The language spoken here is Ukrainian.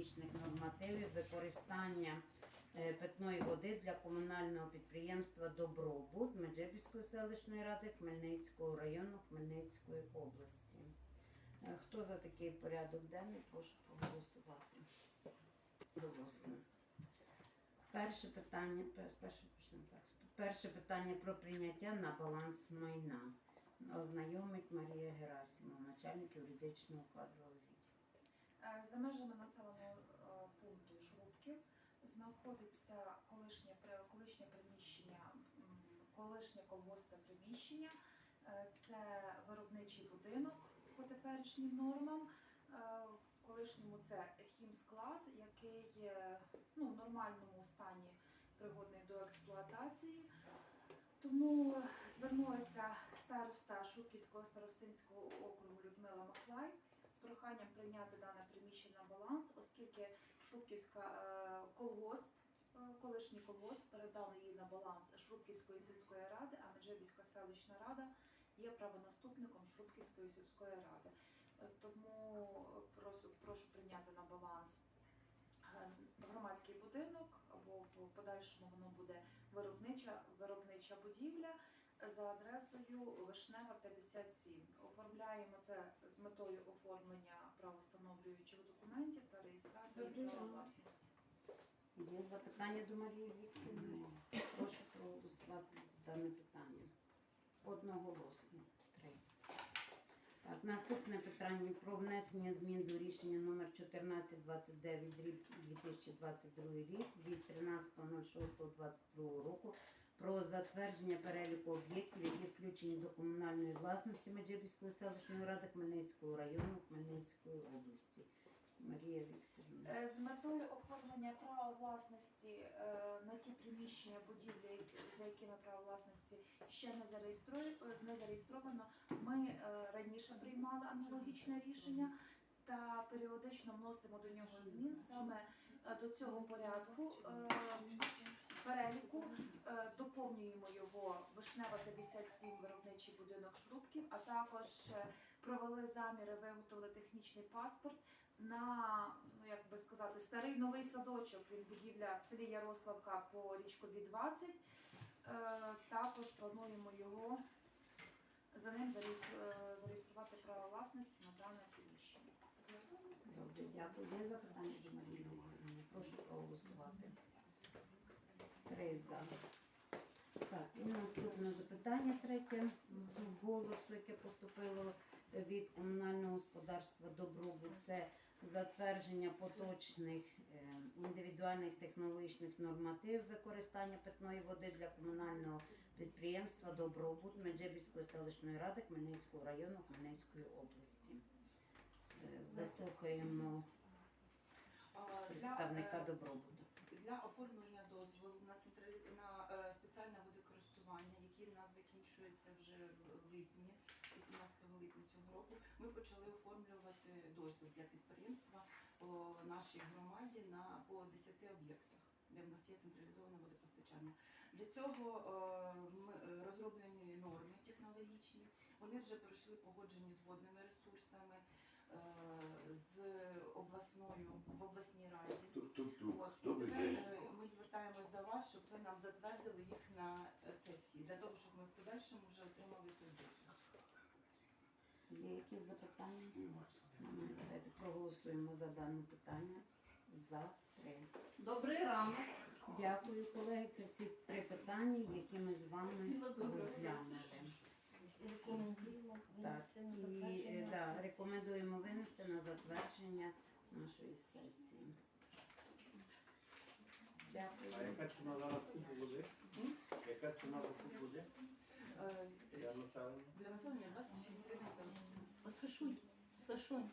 технологічних нормативів використання е, питної води для комунального підприємства Добробут Меджибіської селищної ради Хмельницького району Хмельницької області. Е, Хто за такий порядок денний, прошу проголосувати. Голосно. Перше питання, пер- спершу почнемо так. Перше питання про прийняття на баланс майна. Ознайомить Марія Герасимова, начальник юридичного кадрового відділу. Е, За межами населеного е, пункту Шрубків знаходиться колишнє, колишнє приміщення, колишнє колгоспне приміщення. Е, Це виробничий будинок по теперішнім нормам. В колишньому це хімсклад, який є ну, в нормальному стані пригодний до експлуатації. Тому звернулася староста Шубківського старостинського округу Людмила Махлай проханням прийняти дане приміщення на баланс, оскільки Шубківська е, колгосп, е, колишній колгосп передав її на баланс Шубківської сільської ради, а Меджибіська селищна рада є правонаступником Шубківської сільської ради. Е, Тому прошу, прошу прийняти на баланс громадський будинок, або в подальшому воно буде виробнича, виробнича будівля за адресою Вишнева 57. Оформляємо це з метою оформлення правостановлюючих документів та реєстрації Добре. права власності. Є запитання до Марії Вікторівни? Прошу проголосувати за дане питання. Одноголосно. Три. Так, наступне питання про внесення змін до рішення номер 1429 2022 рік від 13.06.22 року про затвердження переліку об'єктів, які включені до комунальної власності Меджибіської селищної ради Хмельницького району Хмельницької області. Марія Вікторівна. Е, З метою оформлення права власності е, на ті приміщення будівлі, за якими право власності ще не е, зареєстровано, ми раніше приймали аналогічне рішення. Та періодично вносимо до нього змін саме до цього порядку переліку. Е, Доповнюємо його Вишнева 57 виробничий будинок Шрубків, а також е, провели заміри, виготовили технічний паспорт на ну як би сказати старий новий садочок. Він будівля в селі Ярославка по річкові 20. Е, також плануємо його за ним зареєструвати право власності на дане приміщення. Добре, дякую. Є запитання до Марії Прошу проголосувати. Три за. Так, і наступне запитання третє з голосу, яке поступило від комунального господарства Добробут. Це затвердження поточних е, індивідуальних технологічних нормативів використання питної води для комунального підприємства Добробут Меджибіської селищної ради Хмельницького району Хмельницької області. Е, Заслухаємо представника е, добробуту. Для оформлення дозволу на централі... на е, спеціальне водокористування, який в нас закінчується вже в липні, 18 липня цього року, ми почали оформлювати дозвіл для підприємства по нашій громаді на по 10 об'єктах. Де в нас є централізоване водопостачання. Для цього е, розроблені норми технологічні. Вони вже пройшли погоджені з водними ресурсами, е, з обласною в обласній раді. Тук-тук-тук. От, і Добрий тепер день. е, ми звертаємось до вас, щоб ви нам затвердили їх на е, сесії, для того, щоб ми в подальшому вже отримали досвід. Є якісь запитання? Немає. Давайте проголосуємо за дане питання. За три. Добрий ранок. Дякую, колеги. Це всі три питання, які ми з вами розглянули. Рекомендуємо Так, винести на і е, затвердження да, рекомендуємо винести на затвердження нашої сесії. А Дякую. яка ціна зараз купу води? Яка ціна за куб води? Е, Я населення. Для населення 26 гривень Сашунь, Сашунь,